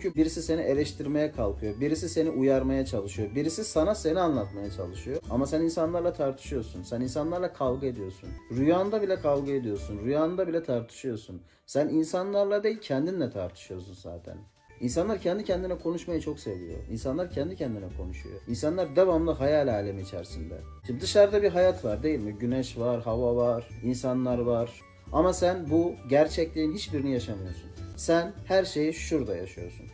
Çünkü birisi seni eleştirmeye kalkıyor. Birisi seni uyarmaya çalışıyor. Birisi sana seni anlatmaya çalışıyor. Ama sen insanlarla tartışıyorsun. Sen insanlarla kavga ediyorsun. Rüyanda bile kavga ediyorsun. Rüyanda bile tartışıyorsun. Sen insanlarla değil kendinle tartışıyorsun zaten. İnsanlar kendi kendine konuşmayı çok seviyor. İnsanlar kendi kendine konuşuyor. İnsanlar devamlı hayal alemi içerisinde. Şimdi dışarıda bir hayat var değil mi? Güneş var, hava var, insanlar var. Ama sen bu gerçekliğin hiçbirini yaşamıyorsun. Sen her şeyi şurada yaşıyorsun.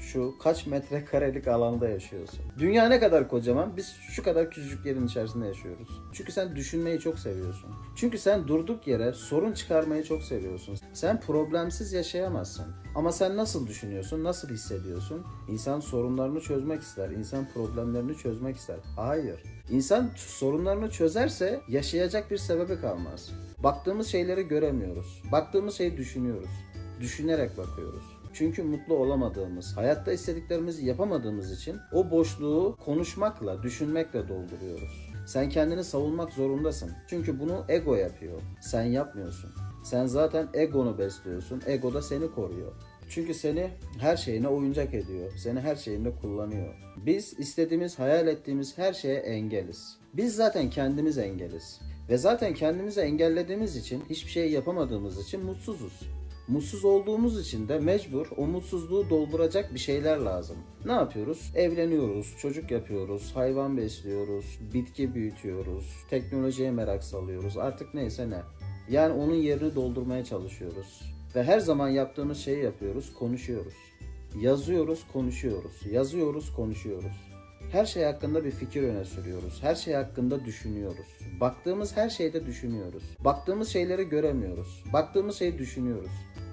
Şu kaç metrekarelik alanda yaşıyorsun. Dünya ne kadar kocaman biz şu kadar küçücük yerin içerisinde yaşıyoruz. Çünkü sen düşünmeyi çok seviyorsun. Çünkü sen durduk yere sorun çıkarmayı çok seviyorsun. Sen problemsiz yaşayamazsın. Ama sen nasıl düşünüyorsun, nasıl hissediyorsun? İnsan sorunlarını çözmek ister, insan problemlerini çözmek ister. Hayır. İnsan sorunlarını çözerse yaşayacak bir sebebi kalmaz. Baktığımız şeyleri göremiyoruz. Baktığımız şeyi düşünüyoruz. Düşünerek bakıyoruz. Çünkü mutlu olamadığımız, hayatta istediklerimizi yapamadığımız için o boşluğu konuşmakla, düşünmekle dolduruyoruz. Sen kendini savunmak zorundasın. Çünkü bunu ego yapıyor. Sen yapmıyorsun. Sen zaten egonu besliyorsun. Ego da seni koruyor. Çünkü seni her şeyine oyuncak ediyor. Seni her şeyinde kullanıyor. Biz istediğimiz, hayal ettiğimiz her şeye engeliz. Biz zaten kendimiz engeliz. Ve zaten kendimizi engellediğimiz için, hiçbir şey yapamadığımız için mutsuzuz. Mutsuz olduğumuz için de mecbur o mutsuzluğu dolduracak bir şeyler lazım. Ne yapıyoruz? Evleniyoruz, çocuk yapıyoruz, hayvan besliyoruz, bitki büyütüyoruz, teknolojiye merak salıyoruz. Artık neyse ne. Yani onun yerini doldurmaya çalışıyoruz. Ve her zaman yaptığımız şeyi yapıyoruz, konuşuyoruz. Yazıyoruz, konuşuyoruz. Yazıyoruz, konuşuyoruz. Her şey hakkında bir fikir öne sürüyoruz. Her şey hakkında düşünüyoruz. Baktığımız her şeyde düşünüyoruz. Baktığımız şeyleri göremiyoruz. Baktığımız şeyi düşünüyoruz.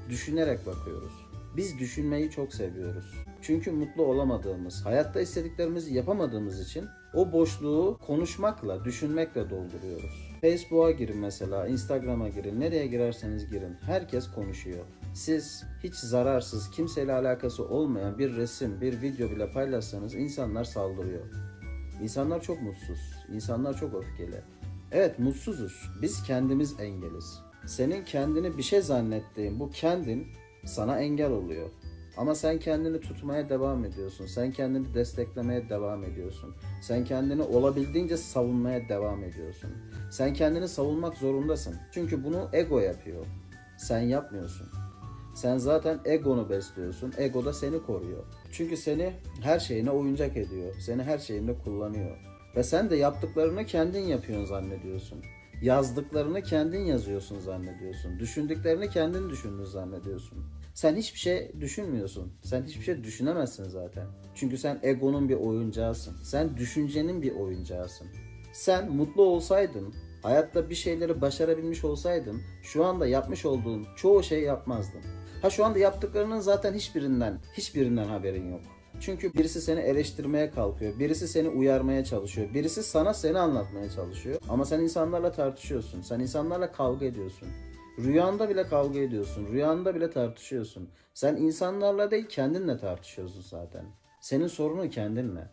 Düşünerek bakıyoruz. Biz düşünmeyi çok seviyoruz. Çünkü mutlu olamadığımız, hayatta istediklerimizi yapamadığımız için o boşluğu konuşmakla, düşünmekle dolduruyoruz. Facebook'a girin mesela, Instagram'a girin, nereye girerseniz girin. Herkes konuşuyor. Siz hiç zararsız, kimseyle alakası olmayan bir resim, bir video bile paylaşsanız insanlar saldırıyor. İnsanlar çok mutsuz, insanlar çok öfkeli. Evet mutsuzuz, biz kendimiz engeliz. Senin kendini bir şey zannettiğin bu kendin sana engel oluyor. Ama sen kendini tutmaya devam ediyorsun. Sen kendini desteklemeye devam ediyorsun. Sen kendini olabildiğince savunmaya devam ediyorsun. Sen kendini savunmak zorundasın. Çünkü bunu ego yapıyor. Sen yapmıyorsun. Sen zaten egonu besliyorsun. Ego da seni koruyor. Çünkü seni her şeyine oyuncak ediyor. Seni her şeyinde kullanıyor. Ve sen de yaptıklarını kendin yapıyorsun zannediyorsun. Yazdıklarını kendin yazıyorsun zannediyorsun. Düşündüklerini kendin düşündün zannediyorsun. Sen hiçbir şey düşünmüyorsun. Sen hiçbir şey düşünemezsin zaten. Çünkü sen egonun bir oyuncağısın. Sen düşüncenin bir oyuncağısın. Sen mutlu olsaydın, hayatta bir şeyleri başarabilmiş olsaydın, şu anda yapmış olduğun çoğu şeyi yapmazdın. Ha şu anda yaptıklarının zaten hiçbirinden, hiçbirinden haberin yok. Çünkü birisi seni eleştirmeye kalkıyor. Birisi seni uyarmaya çalışıyor. Birisi sana seni anlatmaya çalışıyor. Ama sen insanlarla tartışıyorsun. Sen insanlarla kavga ediyorsun. Rüyanda bile kavga ediyorsun. Rüyanda bile tartışıyorsun. Sen insanlarla değil kendinle tartışıyorsun zaten. Senin sorunun kendinle.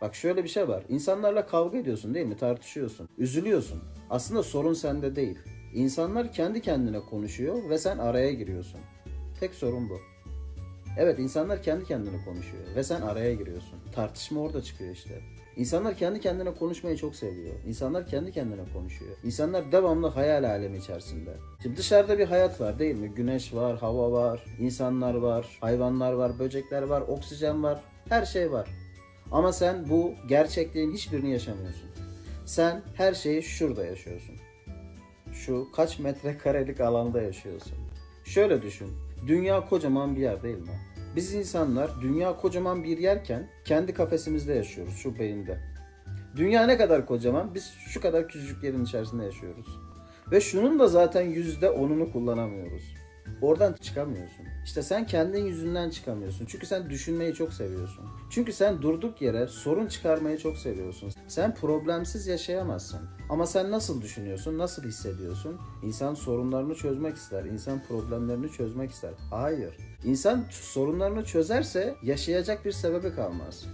Bak şöyle bir şey var. İnsanlarla kavga ediyorsun değil mi? Tartışıyorsun. Üzülüyorsun. Aslında sorun sende değil. İnsanlar kendi kendine konuşuyor ve sen araya giriyorsun. Tek sorun bu. Evet insanlar kendi kendine konuşuyor ve sen araya giriyorsun. Tartışma orada çıkıyor işte. İnsanlar kendi kendine konuşmayı çok seviyor. İnsanlar kendi kendine konuşuyor. İnsanlar devamlı hayal alemi içerisinde. Şimdi dışarıda bir hayat var değil mi? Güneş var, hava var, insanlar var, hayvanlar var, böcekler var, oksijen var, her şey var. Ama sen bu gerçekliğin hiçbirini yaşamıyorsun. Sen her şeyi şurada yaşıyorsun. Şu kaç metrekarelik alanda yaşıyorsun. Şöyle düşün. Dünya kocaman bir yer değil mi? Biz insanlar dünya kocaman bir yerken kendi kafesimizde yaşıyoruz şu beyinde. Dünya ne kadar kocaman biz şu kadar küçücük yerin içerisinde yaşıyoruz. Ve şunun da zaten yüzde onunu kullanamıyoruz. Oradan çıkamıyorsun. İşte sen kendin yüzünden çıkamıyorsun. Çünkü sen düşünmeyi çok seviyorsun. Çünkü sen durduk yere sorun çıkarmayı çok seviyorsun. Sen problemsiz yaşayamazsın. Ama sen nasıl düşünüyorsun, nasıl hissediyorsun? İnsan sorunlarını çözmek ister. İnsan problemlerini çözmek ister. Hayır. İnsan sorunlarını çözerse yaşayacak bir sebebi kalmaz.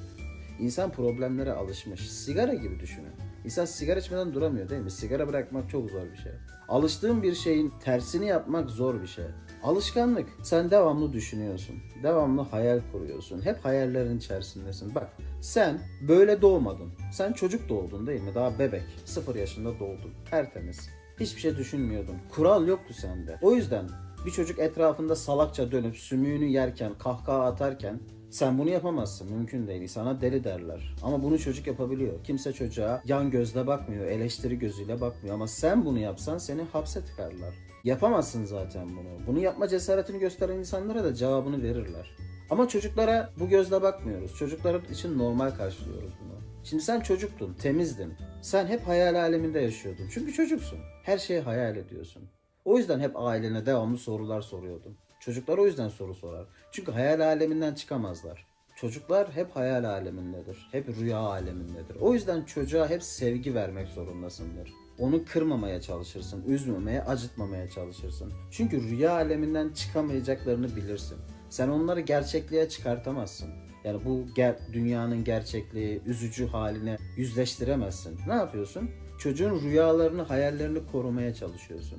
İnsan problemlere alışmış. Sigara gibi düşünün. İnsan sigara içmeden duramıyor değil mi? Sigara bırakmak çok zor bir şey. Alıştığın bir şeyin tersini yapmak zor bir şey. Alışkanlık. Sen devamlı düşünüyorsun. Devamlı hayal kuruyorsun. Hep hayallerin içerisindesin. Bak sen böyle doğmadın. Sen çocuk doğdun değil mi? Daha bebek. Sıfır yaşında doğdun. Tertemiz. Hiçbir şey düşünmüyordun. Kural yoktu sende. O yüzden bir çocuk etrafında salakça dönüp sümüğünü yerken, kahkaha atarken sen bunu yapamazsın. Mümkün değil. Sana deli derler. Ama bunu çocuk yapabiliyor. Kimse çocuğa yan gözle bakmıyor. Eleştiri gözüyle bakmıyor. Ama sen bunu yapsan seni hapse tıkarlar. Yapamazsın zaten bunu. Bunu yapma cesaretini gösteren insanlara da cevabını verirler. Ama çocuklara bu gözle bakmıyoruz. Çocuklar için normal karşılıyoruz bunu. Şimdi sen çocuktun, temizdin. Sen hep hayal aleminde yaşıyordun. Çünkü çocuksun. Her şeyi hayal ediyorsun. O yüzden hep ailene devamlı sorular soruyordun. Çocuklar o yüzden soru sorar. Çünkü hayal aleminden çıkamazlar. Çocuklar hep hayal alemindedir. Hep rüya alemindedir. O yüzden çocuğa hep sevgi vermek zorundasındır. Onu kırmamaya çalışırsın, üzmemeye, acıtmamaya çalışırsın. Çünkü rüya aleminden çıkamayacaklarını bilirsin. Sen onları gerçekliğe çıkartamazsın. Yani bu ger- dünyanın gerçekliği, üzücü haline yüzleştiremezsin. Ne yapıyorsun? Çocuğun rüyalarını, hayallerini korumaya çalışıyorsun.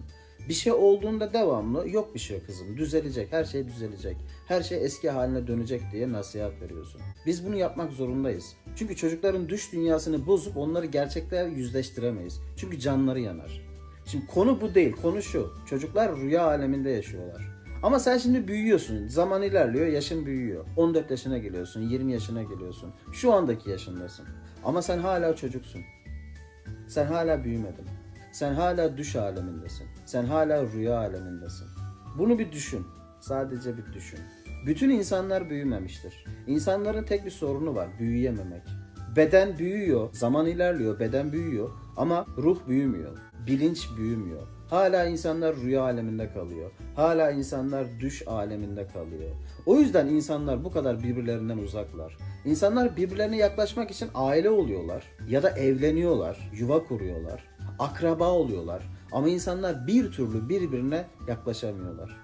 Bir şey olduğunda devamlı yok bir şey kızım düzelecek her şey düzelecek her şey eski haline dönecek diye nasihat veriyorsun. Biz bunu yapmak zorundayız. Çünkü çocukların düş dünyasını bozup onları gerçekle yüzleştiremeyiz. Çünkü canları yanar. Şimdi konu bu değil konu şu çocuklar rüya aleminde yaşıyorlar. Ama sen şimdi büyüyorsun. Zaman ilerliyor, yaşın büyüyor. 14 yaşına geliyorsun, 20 yaşına geliyorsun. Şu andaki yaşındasın. Ama sen hala çocuksun. Sen hala büyümedin. Sen hala düş alemindesin. Sen hala rüya alemindesin. Bunu bir düşün. Sadece bir düşün. Bütün insanlar büyümemiştir. İnsanların tek bir sorunu var. Büyüyememek. Beden büyüyor, zaman ilerliyor, beden büyüyor ama ruh büyümüyor. Bilinç büyümüyor. Hala insanlar rüya aleminde kalıyor. Hala insanlar düş aleminde kalıyor. O yüzden insanlar bu kadar birbirlerinden uzaklar. İnsanlar birbirlerine yaklaşmak için aile oluyorlar ya da evleniyorlar, yuva kuruyorlar, akraba oluyorlar. Ama insanlar bir türlü birbirine yaklaşamıyorlar.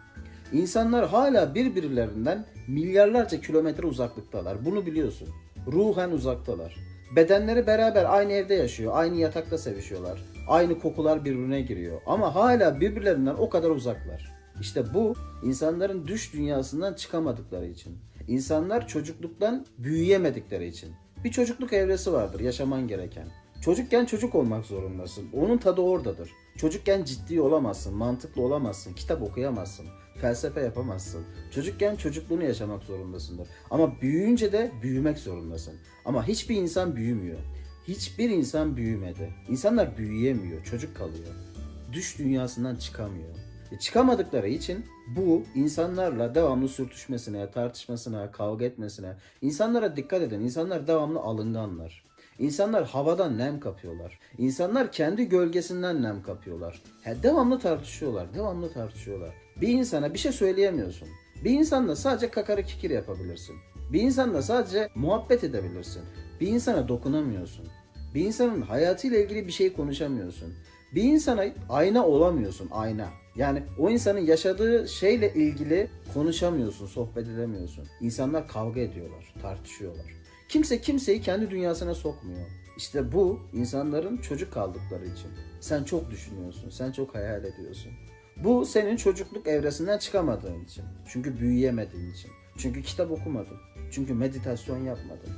İnsanlar hala birbirlerinden milyarlarca kilometre uzaklıktalar. Bunu biliyorsun. Ruhen uzaktalar. Bedenleri beraber aynı evde yaşıyor. Aynı yatakta sevişiyorlar. Aynı kokular birbirine giriyor. Ama hala birbirlerinden o kadar uzaklar. İşte bu insanların düş dünyasından çıkamadıkları için. İnsanlar çocukluktan büyüyemedikleri için. Bir çocukluk evresi vardır yaşaman gereken. Çocukken çocuk olmak zorundasın. Onun tadı oradadır. Çocukken ciddi olamazsın, mantıklı olamazsın, kitap okuyamazsın, felsefe yapamazsın. Çocukken çocukluğunu yaşamak zorundasındır. Ama büyüyünce de büyümek zorundasın. Ama hiçbir insan büyümüyor. Hiçbir insan büyümedi. İnsanlar büyüyemiyor, çocuk kalıyor. Düş dünyasından çıkamıyor. E, çıkamadıkları için bu insanlarla devamlı sürtüşmesine, tartışmasına, kavga etmesine, insanlara dikkat edin. İnsanlar devamlı alınganlar. İnsanlar havadan nem kapıyorlar. İnsanlar kendi gölgesinden nem kapıyorlar. He, devamlı tartışıyorlar, devamlı tartışıyorlar. Bir insana bir şey söyleyemiyorsun. Bir insanla sadece kakara kikir yapabilirsin. Bir insanla sadece muhabbet edebilirsin. Bir insana dokunamıyorsun. Bir insanın hayatıyla ilgili bir şey konuşamıyorsun. Bir insana ayna olamıyorsun, ayna. Yani o insanın yaşadığı şeyle ilgili konuşamıyorsun, sohbet edemiyorsun. İnsanlar kavga ediyorlar, tartışıyorlar. Kimse kimseyi kendi dünyasına sokmuyor. İşte bu insanların çocuk kaldıkları için. Sen çok düşünüyorsun, sen çok hayal ediyorsun. Bu senin çocukluk evresinden çıkamadığın için. Çünkü büyüyemediğin için. Çünkü kitap okumadın. Çünkü meditasyon yapmadın.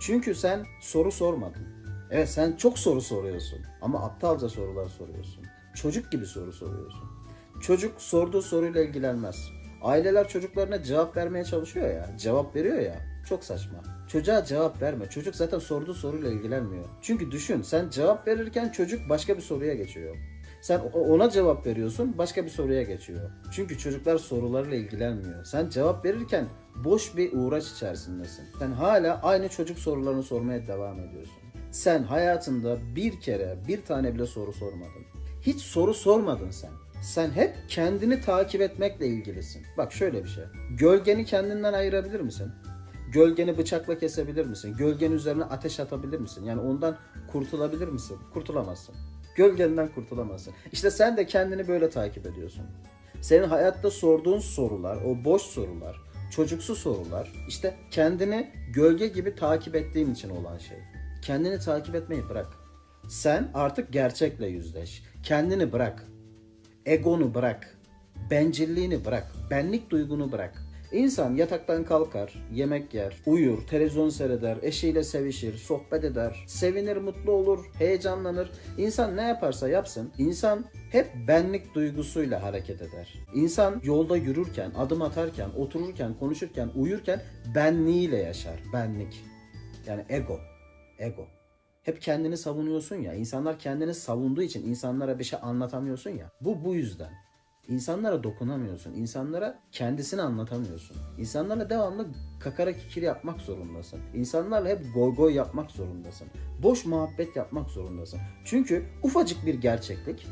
Çünkü sen soru sormadın. Evet sen çok soru soruyorsun ama aptalca sorular soruyorsun. Çocuk gibi soru soruyorsun. Çocuk sorduğu soruyla ilgilenmez. Aileler çocuklarına cevap vermeye çalışıyor ya, cevap veriyor ya. Çok saçma. Çocuğa cevap verme. Çocuk zaten sorduğu soruyla ilgilenmiyor. Çünkü düşün sen cevap verirken çocuk başka bir soruya geçiyor. Sen ona cevap veriyorsun başka bir soruya geçiyor. Çünkü çocuklar sorularla ilgilenmiyor. Sen cevap verirken boş bir uğraş içerisindesin. Sen hala aynı çocuk sorularını sormaya devam ediyorsun. Sen hayatında bir kere bir tane bile soru sormadın. Hiç soru sormadın sen. Sen hep kendini takip etmekle ilgilisin. Bak şöyle bir şey. Gölgeni kendinden ayırabilir misin? Gölgeni bıçakla kesebilir misin? Gölgenin üzerine ateş atabilir misin? Yani ondan kurtulabilir misin? Kurtulamazsın. Gölgenden kurtulamazsın. İşte sen de kendini böyle takip ediyorsun. Senin hayatta sorduğun sorular, o boş sorular, çocuksu sorular, işte kendini gölge gibi takip ettiğin için olan şey. Kendini takip etmeyi bırak. Sen artık gerçekle yüzleş. Kendini bırak. Egonu bırak. bencilliğini bırak. Benlik duygunu bırak. İnsan yataktan kalkar, yemek yer, uyur, televizyon seyreder, eşiyle sevişir, sohbet eder, sevinir, mutlu olur, heyecanlanır. İnsan ne yaparsa yapsın, insan hep benlik duygusuyla hareket eder. İnsan yolda yürürken, adım atarken, otururken, konuşurken, uyurken benliğiyle yaşar. Benlik. Yani ego. Ego. Hep kendini savunuyorsun ya. İnsanlar kendini savunduğu için insanlara bir şey anlatamıyorsun ya. Bu bu yüzden. İnsanlara dokunamıyorsun. İnsanlara kendisini anlatamıyorsun. İnsanlarla devamlı kakara kikiri yapmak zorundasın. İnsanlarla hep goy goy yapmak zorundasın. Boş muhabbet yapmak zorundasın. Çünkü ufacık bir gerçeklik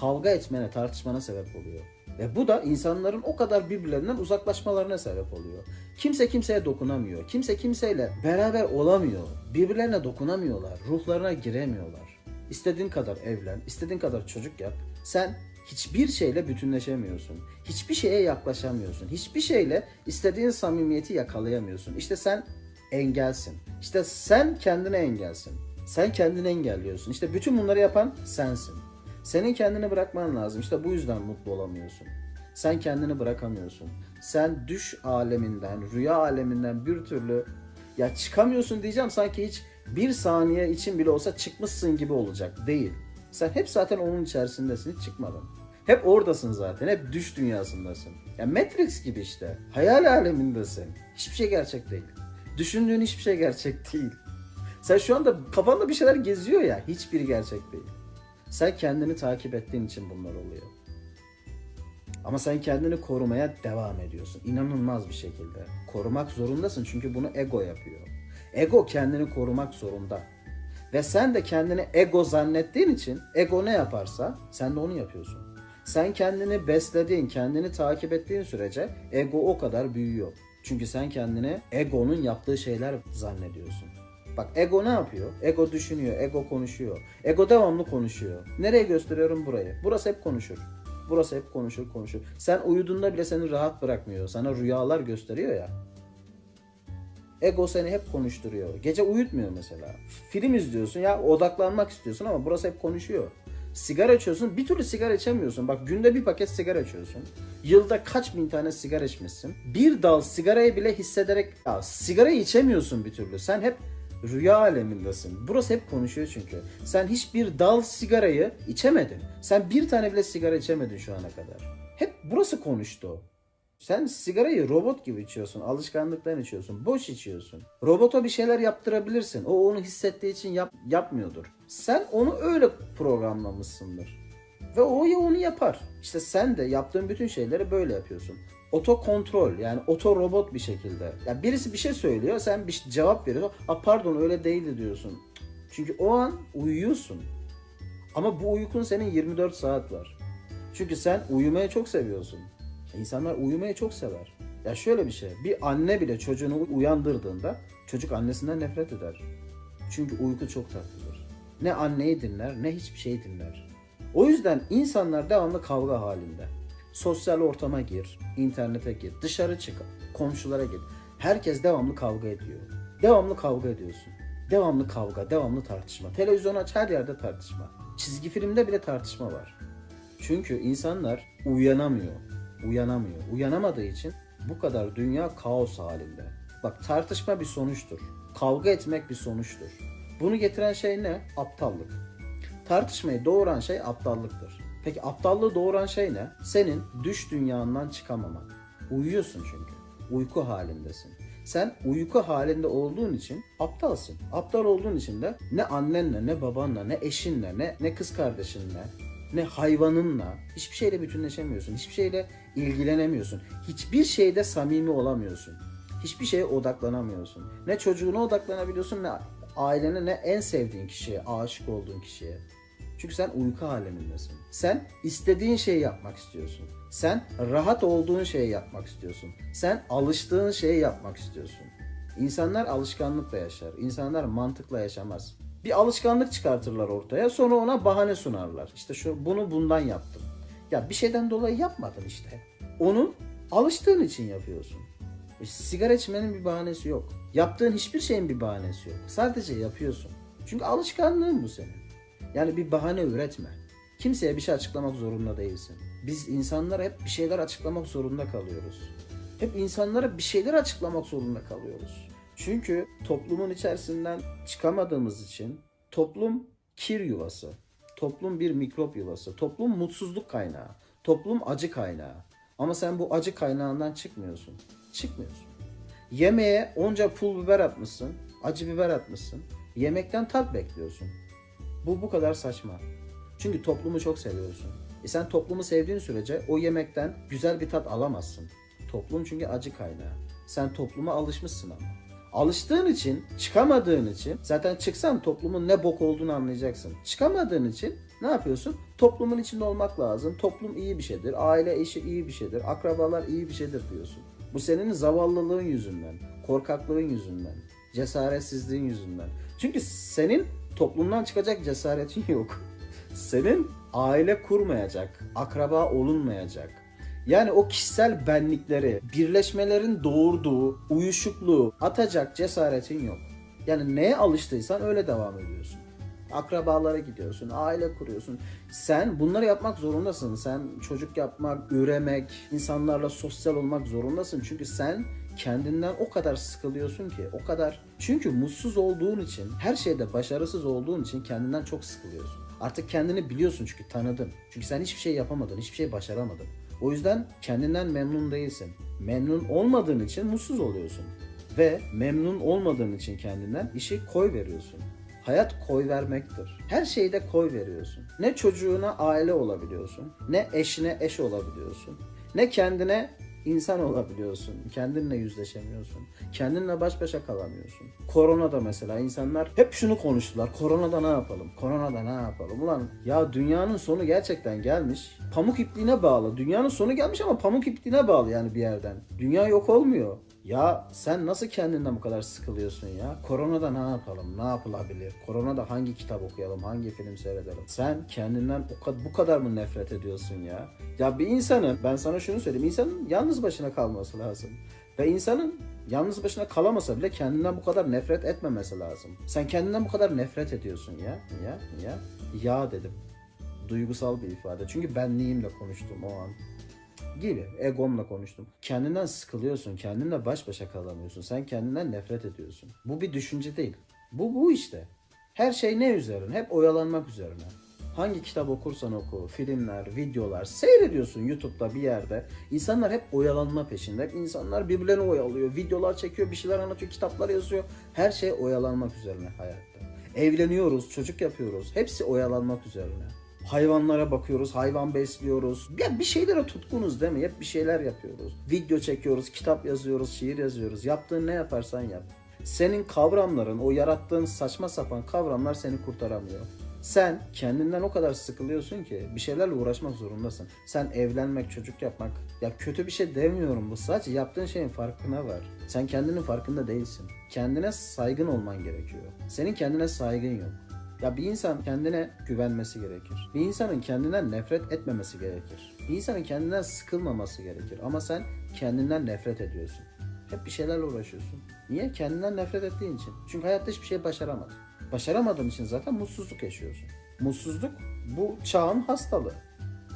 kavga etmene, tartışmana sebep oluyor. Ve bu da insanların o kadar birbirlerinden uzaklaşmalarına sebep oluyor. Kimse kimseye dokunamıyor. Kimse kimseyle beraber olamıyor. Birbirlerine dokunamıyorlar. Ruhlarına giremiyorlar. İstediğin kadar evlen, istediğin kadar çocuk yap. Sen hiçbir şeyle bütünleşemiyorsun. Hiçbir şeye yaklaşamıyorsun. Hiçbir şeyle istediğin samimiyeti yakalayamıyorsun. İşte sen engelsin. İşte sen kendine engelsin. Sen kendini engelliyorsun. İşte bütün bunları yapan sensin. Senin kendini bırakman lazım. İşte bu yüzden mutlu olamıyorsun. Sen kendini bırakamıyorsun. Sen düş aleminden, rüya aleminden bir türlü ya çıkamıyorsun diyeceğim sanki hiç bir saniye için bile olsa çıkmışsın gibi olacak. Değil. Sen hep zaten onun içerisindesin hiç çıkmadın. Hep oradasın zaten. Hep düş dünyasındasın. Ya Matrix gibi işte. Hayal alemindesin. Hiçbir şey gerçek değil. Düşündüğün hiçbir şey gerçek değil. Sen şu anda kafanda bir şeyler geziyor ya. Hiçbiri gerçek değil. Sen kendini takip ettiğin için bunlar oluyor. Ama sen kendini korumaya devam ediyorsun. İnanılmaz bir şekilde. Korumak zorundasın çünkü bunu ego yapıyor. Ego kendini korumak zorunda. Ve sen de kendini ego zannettiğin için ego ne yaparsa sen de onu yapıyorsun. Sen kendini beslediğin, kendini takip ettiğin sürece ego o kadar büyüyor. Çünkü sen kendini egonun yaptığı şeyler zannediyorsun. Bak ego ne yapıyor? Ego düşünüyor, ego konuşuyor. Ego devamlı konuşuyor. Nereye gösteriyorum burayı? Burası hep konuşur. Burası hep konuşur, konuşur. Sen uyuduğunda bile seni rahat bırakmıyor. Sana rüyalar gösteriyor ya. Ego seni hep konuşturuyor. Gece uyutmuyor mesela. Film izliyorsun ya odaklanmak istiyorsun ama burası hep konuşuyor. Sigara içiyorsun bir türlü sigara içemiyorsun. Bak günde bir paket sigara içiyorsun. Yılda kaç bin tane sigara içmişsin. Bir dal sigarayı bile hissederek ya, sigarayı içemiyorsun bir türlü. Sen hep rüya alemindesin. Burası hep konuşuyor çünkü. Sen hiçbir dal sigarayı içemedin. Sen bir tane bile sigara içemedin şu ana kadar. Hep burası konuştu. Sen sigarayı robot gibi içiyorsun. Alışkanlıktan içiyorsun. Boş içiyorsun. Robota bir şeyler yaptırabilirsin. O onu hissettiği için yap, yapmıyordur. Sen onu öyle programlamışsındır. Ve o ya onu yapar. İşte sen de yaptığın bütün şeyleri böyle yapıyorsun. Oto kontrol yani oto robot bir şekilde. Ya birisi bir şey söylüyor sen bir cevap veriyorsun. A pardon öyle değildi diyorsun. Çünkü o an uyuyorsun. Ama bu uykun senin 24 saat var. Çünkü sen uyumayı çok seviyorsun. İnsanlar uyumayı çok sever. Ya şöyle bir şey. Bir anne bile çocuğunu uyandırdığında çocuk annesinden nefret eder. Çünkü uyku çok tatlıdır. Ne anneyi dinler ne hiçbir şeyi dinler. O yüzden insanlar devamlı kavga halinde. Sosyal ortama gir, internete gir, dışarı çık, komşulara git. Herkes devamlı kavga ediyor. Devamlı kavga ediyorsun. Devamlı kavga, devamlı tartışma. Televizyon aç her yerde tartışma. Çizgi filmde bile tartışma var. Çünkü insanlar uyanamıyor. Uyanamıyor. Uyanamadığı için bu kadar dünya kaos halinde. Bak tartışma bir sonuçtur. Kavga etmek bir sonuçtur. Bunu getiren şey ne? Aptallık. Tartışmayı doğuran şey aptallıktır. Peki aptallığı doğuran şey ne? Senin düş dünyandan çıkamaman. Uyuyorsun çünkü. Uyku halindesin. Sen uyku halinde olduğun için aptalsın. Aptal olduğun için de ne annenle, ne babanla, ne eşinle, ne, ne kız kardeşinle, ne hayvanınla hiçbir şeyle bütünleşemiyorsun. Hiçbir şeyle ilgilenemiyorsun. Hiçbir şeyde samimi olamıyorsun. Hiçbir şeye odaklanamıyorsun. Ne çocuğuna odaklanabiliyorsun ne ailene ne en sevdiğin kişiye, aşık olduğun kişiye. Çünkü sen uyku alemindesin. Sen istediğin şeyi yapmak istiyorsun. Sen rahat olduğun şeyi yapmak istiyorsun. Sen alıştığın şeyi yapmak istiyorsun. İnsanlar alışkanlıkla yaşar. İnsanlar mantıkla yaşamaz. Bir alışkanlık çıkartırlar ortaya sonra ona bahane sunarlar. İşte şu bunu bundan yaptım. Ya bir şeyden dolayı yapmadın işte. Onu alıştığın için yapıyorsun. E, sigara içmenin bir bahanesi yok. Yaptığın hiçbir şeyin bir bahanesi yok. Sadece yapıyorsun. Çünkü alışkanlığın bu senin. Yani bir bahane üretme. Kimseye bir şey açıklamak zorunda değilsin. Biz insanlara hep bir şeyler açıklamak zorunda kalıyoruz. Hep insanlara bir şeyler açıklamak zorunda kalıyoruz. Çünkü toplumun içerisinden çıkamadığımız için toplum kir yuvası. Toplum bir mikrop yuvası. Toplum mutsuzluk kaynağı. Toplum acı kaynağı. Ama sen bu acı kaynağından çıkmıyorsun. Çıkmıyorsun. Yemeğe onca pul biber atmışsın. Acı biber atmışsın. Yemekten tat bekliyorsun. Bu bu kadar saçma. Çünkü toplumu çok seviyorsun. E sen toplumu sevdiğin sürece o yemekten güzel bir tat alamazsın. Toplum çünkü acı kaynağı. Sen topluma alışmışsın ama. Alıştığın için, çıkamadığın için zaten çıksan toplumun ne bok olduğunu anlayacaksın. Çıkamadığın için ne yapıyorsun? Toplumun içinde olmak lazım. Toplum iyi bir şeydir. Aile eşi iyi bir şeydir. Akrabalar iyi bir şeydir diyorsun. Bu senin zavallılığın yüzünden, korkaklığın yüzünden, cesaretsizliğin yüzünden. Çünkü senin toplumdan çıkacak cesaretin yok. Senin aile kurmayacak, akraba olunmayacak. Yani o kişisel benlikleri, birleşmelerin doğurduğu uyuşukluğu atacak cesaretin yok. Yani neye alıştıysan öyle devam ediyorsun. Akrabalara gidiyorsun, aile kuruyorsun. Sen bunları yapmak zorundasın. Sen çocuk yapmak, üremek, insanlarla sosyal olmak zorundasın. Çünkü sen kendinden o kadar sıkılıyorsun ki, o kadar. Çünkü mutsuz olduğun için, her şeyde başarısız olduğun için kendinden çok sıkılıyorsun. Artık kendini biliyorsun çünkü tanıdın. Çünkü sen hiçbir şey yapamadın, hiçbir şey başaramadın. O yüzden kendinden memnun değilsin. Memnun olmadığın için mutsuz oluyorsun. Ve memnun olmadığın için kendinden işi koy veriyorsun. Hayat koy vermektir. Her şeyde koy veriyorsun. Ne çocuğuna aile olabiliyorsun, ne eşine eş olabiliyorsun, ne kendine insan olabiliyorsun. Kendinle yüzleşemiyorsun. Kendinle baş başa kalamıyorsun. Koronada mesela insanlar hep şunu konuştular. Koronada ne yapalım? Koronada ne yapalım? Ulan ya dünyanın sonu gerçekten gelmiş. Pamuk ipliğine bağlı. Dünyanın sonu gelmiş ama pamuk ipliğine bağlı yani bir yerden. Dünya yok olmuyor. Ya sen nasıl kendinden bu kadar sıkılıyorsun ya? Koronada ne yapalım? Ne yapılabilir? Koronada hangi kitap okuyalım? Hangi film seyredelim? Sen kendinden bu kadar mı nefret ediyorsun ya? Ya bir insanın, ben sana şunu söyleyeyim. insanın yalnız başına kalması lazım. Ve insanın yalnız başına kalamasa bile kendinden bu kadar nefret etmemesi lazım. Sen kendinden bu kadar nefret ediyorsun ya. Ya, ya. Ya dedim. Duygusal bir ifade. Çünkü benliğimle konuştum o an gibi egomla konuştum. Kendinden sıkılıyorsun, kendinle baş başa kalamıyorsun. Sen kendinden nefret ediyorsun. Bu bir düşünce değil. Bu bu işte. Her şey ne üzerine? Hep oyalanmak üzerine. Hangi kitap okursan oku, filmler, videolar seyrediyorsun YouTube'da bir yerde. İnsanlar hep oyalanma peşinde. Hep insanlar birbirlerini oyalıyor. Videolar çekiyor, bir şeyler anlatıyor, kitaplar yazıyor. Her şey oyalanmak üzerine hayatta. Evleniyoruz, çocuk yapıyoruz. Hepsi oyalanmak üzerine. Hayvanlara bakıyoruz, hayvan besliyoruz. Ya bir şeylere tutkunuz değil mi? Hep bir şeyler yapıyoruz. Video çekiyoruz, kitap yazıyoruz, şiir yazıyoruz. Yaptığın ne yaparsan yap. Senin kavramların, o yarattığın saçma sapan kavramlar seni kurtaramıyor. Sen kendinden o kadar sıkılıyorsun ki bir şeylerle uğraşmak zorundasın. Sen evlenmek, çocuk yapmak, ya kötü bir şey demiyorum bu. Sadece yaptığın şeyin farkına var. Sen kendinin farkında değilsin. Kendine saygın olman gerekiyor. Senin kendine saygın yok. Ya bir insan kendine güvenmesi gerekir. Bir insanın kendinden nefret etmemesi gerekir. Bir insanın kendinden sıkılmaması gerekir. Ama sen kendinden nefret ediyorsun. Hep bir şeylerle uğraşıyorsun. Niye? Kendinden nefret ettiğin için. Çünkü hayatta hiçbir şey başaramadın. Başaramadığın için zaten mutsuzluk yaşıyorsun. Mutsuzluk bu çağın hastalığı.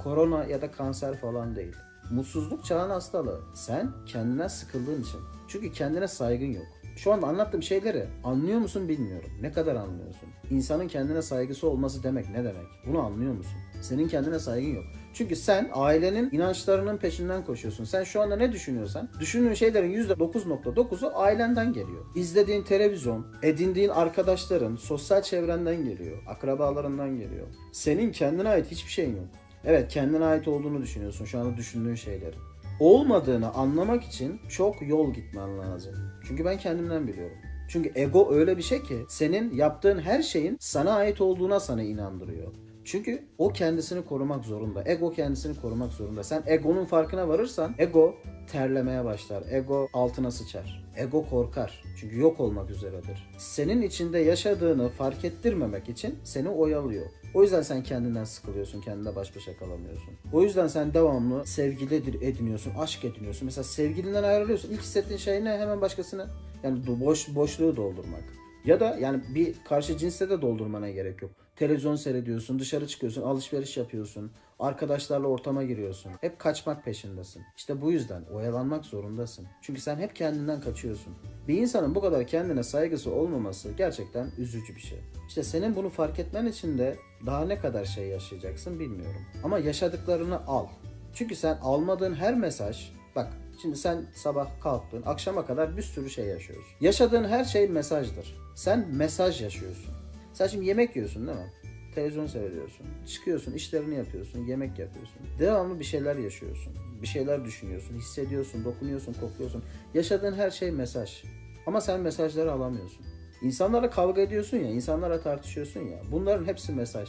Korona ya da kanser falan değil. Mutsuzluk çağın hastalığı. Sen kendinden sıkıldığın için. Çünkü kendine saygın yok. Şu anda anlattığım şeyleri anlıyor musun bilmiyorum. Ne kadar anlıyorsun? İnsanın kendine saygısı olması demek ne demek? Bunu anlıyor musun? Senin kendine saygın yok. Çünkü sen ailenin inançlarının peşinden koşuyorsun. Sen şu anda ne düşünüyorsan, düşündüğün şeylerin %9.9'u ailenden geliyor. İzlediğin televizyon, edindiğin arkadaşların, sosyal çevrenden geliyor, akrabalarından geliyor. Senin kendine ait hiçbir şeyin yok. Evet kendine ait olduğunu düşünüyorsun şu anda düşündüğün şeylerin olmadığını anlamak için çok yol gitmen lazım. Çünkü ben kendimden biliyorum. Çünkü ego öyle bir şey ki senin yaptığın her şeyin sana ait olduğuna sana inandırıyor. Çünkü o kendisini korumak zorunda. Ego kendisini korumak zorunda. Sen egonun farkına varırsan ego terlemeye başlar. Ego altına sıçar. Ego korkar. Çünkü yok olmak üzeredir. Senin içinde yaşadığını fark ettirmemek için seni oyalıyor. O yüzden sen kendinden sıkılıyorsun, kendine baş başa kalamıyorsun. O yüzden sen devamlı sevgili ediniyorsun, aşk ediniyorsun. Mesela sevgilinden ayrılıyorsun. İlk hissettiğin şey ne? Hemen başkasını yani boş boşluğu doldurmak. Ya da yani bir karşı cinsle de doldurmana gerek yok. Televizyon seyrediyorsun, dışarı çıkıyorsun, alışveriş yapıyorsun. Arkadaşlarla ortama giriyorsun. Hep kaçmak peşindesin. İşte bu yüzden oyalanmak zorundasın. Çünkü sen hep kendinden kaçıyorsun. Bir insanın bu kadar kendine saygısı olmaması gerçekten üzücü bir şey. İşte senin bunu fark etmen için de daha ne kadar şey yaşayacaksın bilmiyorum. Ama yaşadıklarını al. Çünkü sen almadığın her mesaj bak Şimdi sen sabah kalktın, akşama kadar bir sürü şey yaşıyorsun. Yaşadığın her şey mesajdır. Sen mesaj yaşıyorsun. Sen şimdi yemek yiyorsun değil mi? Televizyon seyrediyorsun. Çıkıyorsun, işlerini yapıyorsun, yemek yapıyorsun. Devamlı bir şeyler yaşıyorsun. Bir şeyler düşünüyorsun, hissediyorsun, dokunuyorsun, kokluyorsun. Yaşadığın her şey mesaj. Ama sen mesajları alamıyorsun. İnsanlarla kavga ediyorsun ya, insanlarla tartışıyorsun ya. Bunların hepsi mesaj.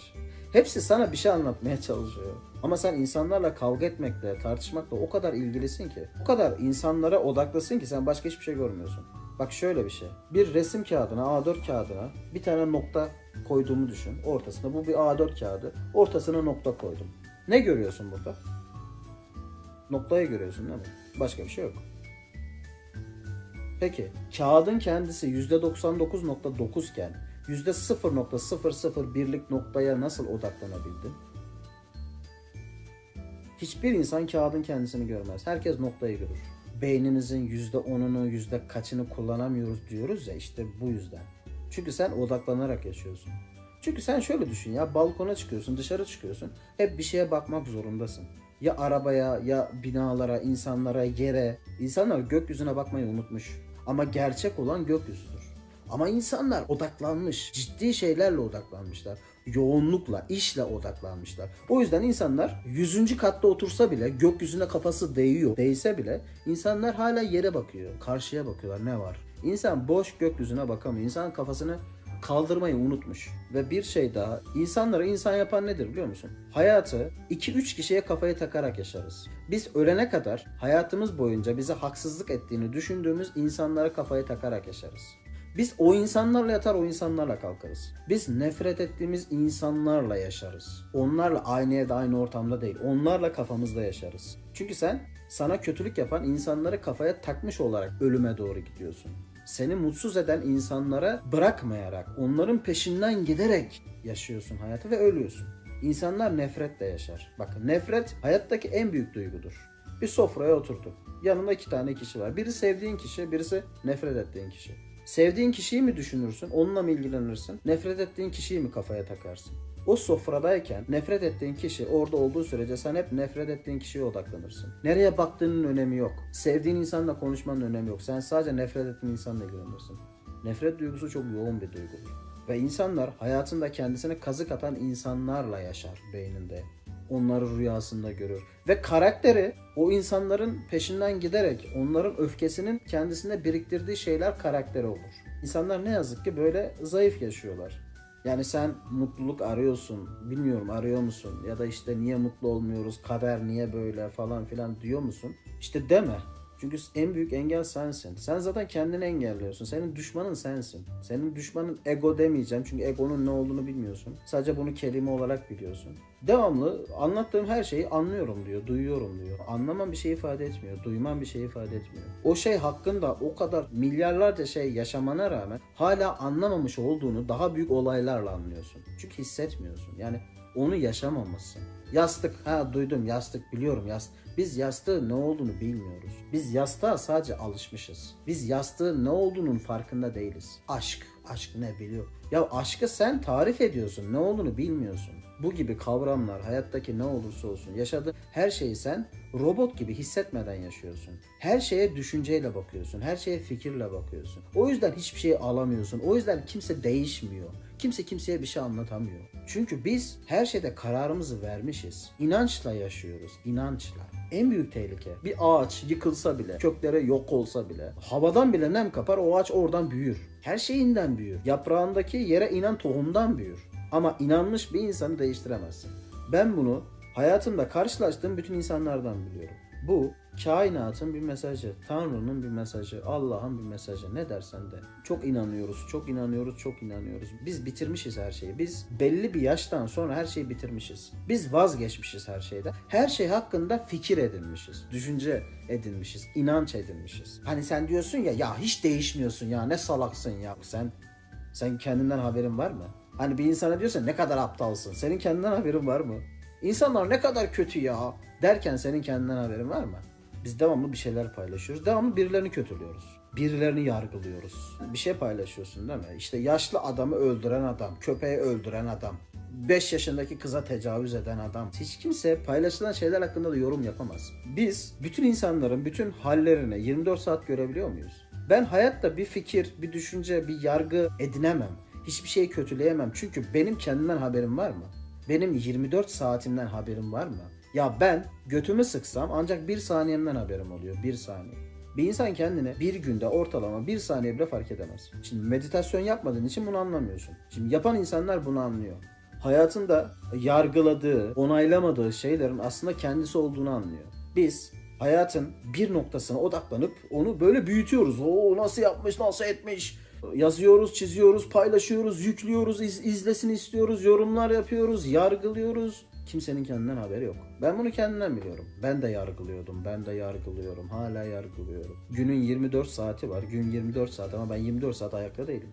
Hepsi sana bir şey anlatmaya çalışıyor. Ama sen insanlarla kavga etmekle, tartışmakla o kadar ilgilisin ki, o kadar insanlara odaklısın ki sen başka hiçbir şey görmüyorsun. Bak şöyle bir şey. Bir resim kağıdına, A4 kağıdına bir tane nokta koyduğumu düşün. Ortasında bu bir A4 kağıdı. Ortasına nokta koydum. Ne görüyorsun burada? Noktayı görüyorsun değil mi? Başka bir şey yok. Peki kağıdın kendisi %99.9 iken %0.001'lik noktaya nasıl odaklanabildin? Hiçbir insan kağıdın kendisini görmez. Herkes noktayı görür. Beyninizin %10'unu, yüzde kaçını kullanamıyoruz diyoruz ya işte bu yüzden. Çünkü sen odaklanarak yaşıyorsun. Çünkü sen şöyle düşün ya balkona çıkıyorsun, dışarı çıkıyorsun. Hep bir şeye bakmak zorundasın. Ya arabaya, ya binalara, insanlara, yere. İnsanlar gökyüzüne bakmayı unutmuş. Ama gerçek olan gökyüzüdür. Ama insanlar odaklanmış, ciddi şeylerle odaklanmışlar. Yoğunlukla, işle odaklanmışlar. O yüzden insanlar 100. katta otursa bile gökyüzüne kafası değiyor. Değse bile insanlar hala yere bakıyor. Karşıya bakıyorlar ne var? İnsan boş gökyüzüne bakamıyor. İnsan kafasını kaldırmayı unutmuş. Ve bir şey daha, insanları insan yapan nedir biliyor musun? Hayatı 2-3 kişiye kafaya takarak yaşarız. Biz ölene kadar hayatımız boyunca bize haksızlık ettiğini düşündüğümüz insanlara kafaya takarak yaşarız. Biz o insanlarla yatar, o insanlarla kalkarız. Biz nefret ettiğimiz insanlarla yaşarız. Onlarla aynı evde, aynı ortamda değil. Onlarla kafamızda yaşarız. Çünkü sen sana kötülük yapan insanları kafaya takmış olarak ölüme doğru gidiyorsun. Seni mutsuz eden insanlara bırakmayarak, onların peşinden giderek yaşıyorsun hayatı ve ölüyorsun. İnsanlar nefretle yaşar. Bakın nefret hayattaki en büyük duygudur. Bir sofraya oturduk. Yanında iki tane kişi var. Biri sevdiğin kişi, birisi nefret ettiğin kişi. Sevdiğin kişiyi mi düşünürsün, onunla mı ilgilenirsin? Nefret ettiğin kişiyi mi kafaya takarsın? O sofradayken nefret ettiğin kişi orada olduğu sürece sen hep nefret ettiğin kişiye odaklanırsın. Nereye baktığının önemi yok. Sevdiğin insanla konuşmanın önemi yok. Sen sadece nefret ettiğin insanla ilgilenirsin. Nefret duygusu çok yoğun bir duygudur. Ve insanlar hayatında kendisine kazık atan insanlarla yaşar beyninde. Onları rüyasında görür. Ve karakteri o insanların peşinden giderek onların öfkesinin kendisinde biriktirdiği şeyler karakteri olur. İnsanlar ne yazık ki böyle zayıf yaşıyorlar. Yani sen mutluluk arıyorsun, bilmiyorum arıyor musun? Ya da işte niye mutlu olmuyoruz, kader niye böyle falan filan diyor musun? İşte deme. Çünkü en büyük engel sensin. Sen zaten kendini engelliyorsun. Senin düşmanın sensin. Senin düşmanın ego demeyeceğim. Çünkü egonun ne olduğunu bilmiyorsun. Sadece bunu kelime olarak biliyorsun. Devamlı anlattığım her şeyi anlıyorum diyor, duyuyorum diyor. Anlamam bir şey ifade etmiyor, duymam bir şey ifade etmiyor. O şey hakkında o kadar milyarlarca şey yaşamana rağmen hala anlamamış olduğunu daha büyük olaylarla anlıyorsun. Çünkü hissetmiyorsun. Yani onu yaşamamışsın. Yastık, ha duydum yastık biliyorum yastık. Biz yastığın ne olduğunu bilmiyoruz. Biz yastığa sadece alışmışız. Biz yastığın ne olduğunun farkında değiliz. Aşk, aşk ne biliyor? Ya aşkı sen tarif ediyorsun, ne olduğunu bilmiyorsun. Bu gibi kavramlar hayattaki ne olursa olsun yaşadığın her şeyi sen robot gibi hissetmeden yaşıyorsun. Her şeye düşünceyle bakıyorsun, her şeye fikirle bakıyorsun. O yüzden hiçbir şey alamıyorsun. O yüzden kimse değişmiyor. Kimse kimseye bir şey anlatamıyor. Çünkü biz her şeyde kararımızı vermişiz. İnançla yaşıyoruz, inançla. En büyük tehlike bir ağaç yıkılsa bile, kökleri yok olsa bile, havadan bile nem kapar o ağaç oradan büyür. Her şeyinden büyür. Yaprağındaki yere inen tohumdan büyür. Ama inanmış bir insanı değiştiremezsin. Ben bunu hayatımda karşılaştığım bütün insanlardan biliyorum. Bu kainatın bir mesajı, Tanrı'nın bir mesajı, Allah'ın bir mesajı ne dersen de. Çok inanıyoruz, çok inanıyoruz, çok inanıyoruz. Biz bitirmişiz her şeyi. Biz belli bir yaştan sonra her şeyi bitirmişiz. Biz vazgeçmişiz her şeyden. Her şey hakkında fikir edinmişiz, düşünce edinmişiz, inanç edinmişiz. Hani sen diyorsun ya ya hiç değişmiyorsun ya ne salaksın ya. Sen sen kendinden haberin var mı? Hani bir insana diyorsa ne kadar aptalsın. Senin kendinden haberin var mı? İnsanlar ne kadar kötü ya derken senin kendinden haberin var mı? Biz devamlı bir şeyler paylaşıyoruz. Devamlı birilerini kötülüyoruz. Birilerini yargılıyoruz. Bir şey paylaşıyorsun değil mi? İşte yaşlı adamı öldüren adam, köpeği öldüren adam, 5 yaşındaki kıza tecavüz eden adam. Hiç kimse paylaşılan şeyler hakkında da yorum yapamaz. Biz bütün insanların bütün hallerini 24 saat görebiliyor muyuz? Ben hayatta bir fikir, bir düşünce, bir yargı edinemem. Hiçbir şeyi kötüleyemem. Çünkü benim kendimden haberim var mı? Benim 24 saatimden haberim var mı? Ya ben götümü sıksam ancak bir saniyemden haberim oluyor. Bir saniye. Bir insan kendini bir günde ortalama bir saniye bile fark edemez. Şimdi meditasyon yapmadığın için bunu anlamıyorsun. Şimdi yapan insanlar bunu anlıyor. Hayatında yargıladığı, onaylamadığı şeylerin aslında kendisi olduğunu anlıyor. Biz hayatın bir noktasına odaklanıp onu böyle büyütüyoruz. O nasıl yapmış, nasıl etmiş. Yazıyoruz, çiziyoruz, paylaşıyoruz, yüklüyoruz, iz- izlesin istiyoruz, yorumlar yapıyoruz, yargılıyoruz. Kimsenin kendinden haberi yok. Ben bunu kendimden biliyorum. Ben de yargılıyordum, ben de yargılıyorum, hala yargılıyorum. Günün 24 saati var, gün 24 saat ama ben 24 saat ayakta değilim.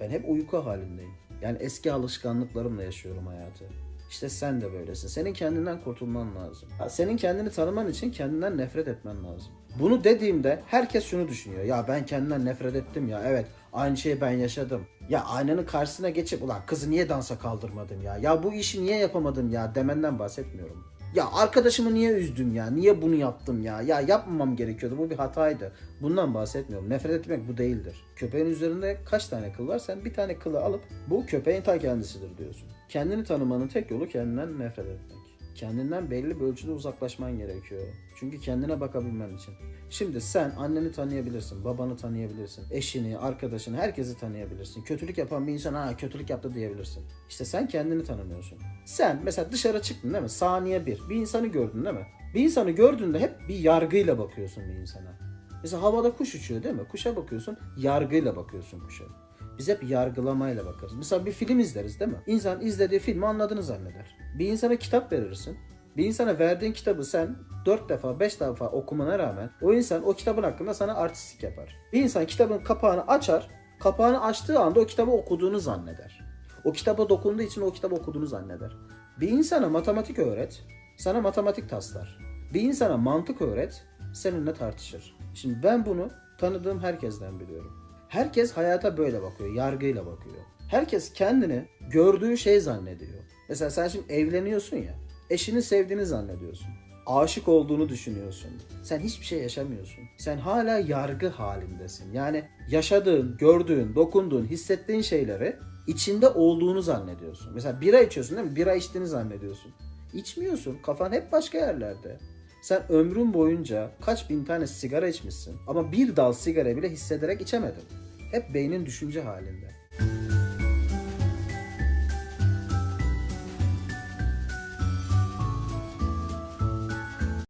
Ben hep uyku halindeyim. Yani eski alışkanlıklarımla yaşıyorum hayatı. İşte sen de böylesin. Senin kendinden kurtulman lazım. Senin kendini tanıman için kendinden nefret etmen lazım. Bunu dediğimde herkes şunu düşünüyor. Ya ben kendimden nefret ettim ya. Evet aynı şeyi ben yaşadım. Ya aynanın karşısına geçip ulan kızı niye dansa kaldırmadım ya? Ya bu işi niye yapamadım ya demenden bahsetmiyorum. Ya arkadaşımı niye üzdüm ya? Niye bunu yaptım ya? Ya yapmamam gerekiyordu. Bu bir hataydı. Bundan bahsetmiyorum. Nefret etmek bu değildir. Köpeğin üzerinde kaç tane kıl var? Sen bir tane kılı alıp bu köpeğin ta kendisidir diyorsun. Kendini tanımanın tek yolu kendinden nefret etmek. Kendinden belli bir ölçüde uzaklaşman gerekiyor. Çünkü kendine bakabilmen için. Şimdi sen anneni tanıyabilirsin, babanı tanıyabilirsin, eşini, arkadaşını, herkesi tanıyabilirsin. Kötülük yapan bir insan ha kötülük yaptı diyebilirsin. İşte sen kendini tanımıyorsun. Sen mesela dışarı çıktın değil mi? Saniye bir. Bir insanı gördün değil mi? Bir insanı gördüğünde hep bir yargıyla bakıyorsun bir insana. Mesela havada kuş uçuyor değil mi? Kuşa bakıyorsun, yargıyla bakıyorsun kuşa. Biz hep yargılamayla bakarız. Mesela bir film izleriz değil mi? İnsan izlediği filmi anladığını zanneder. Bir insana kitap verirsin. Bir insana verdiğin kitabı sen 4 defa 5 defa okumana rağmen o insan o kitabın hakkında sana artistik yapar. Bir insan kitabın kapağını açar, kapağını açtığı anda o kitabı okuduğunu zanneder. O kitaba dokunduğu için o kitabı okuduğunu zanneder. Bir insana matematik öğret, sana matematik taslar. Bir insana mantık öğret, seninle tartışır. Şimdi ben bunu tanıdığım herkesten biliyorum. Herkes hayata böyle bakıyor, yargıyla bakıyor. Herkes kendini gördüğü şey zannediyor. Mesela sen şimdi evleniyorsun ya, eşini sevdiğini zannediyorsun. Aşık olduğunu düşünüyorsun. Sen hiçbir şey yaşamıyorsun. Sen hala yargı halindesin. Yani yaşadığın, gördüğün, dokunduğun, hissettiğin şeyleri içinde olduğunu zannediyorsun. Mesela bira içiyorsun değil mi? Bira içtiğini zannediyorsun. İçmiyorsun. Kafan hep başka yerlerde. Sen ömrün boyunca kaç bin tane sigara içmişsin ama bir dal sigara bile hissederek içemedin. Hep beynin düşünce halinde.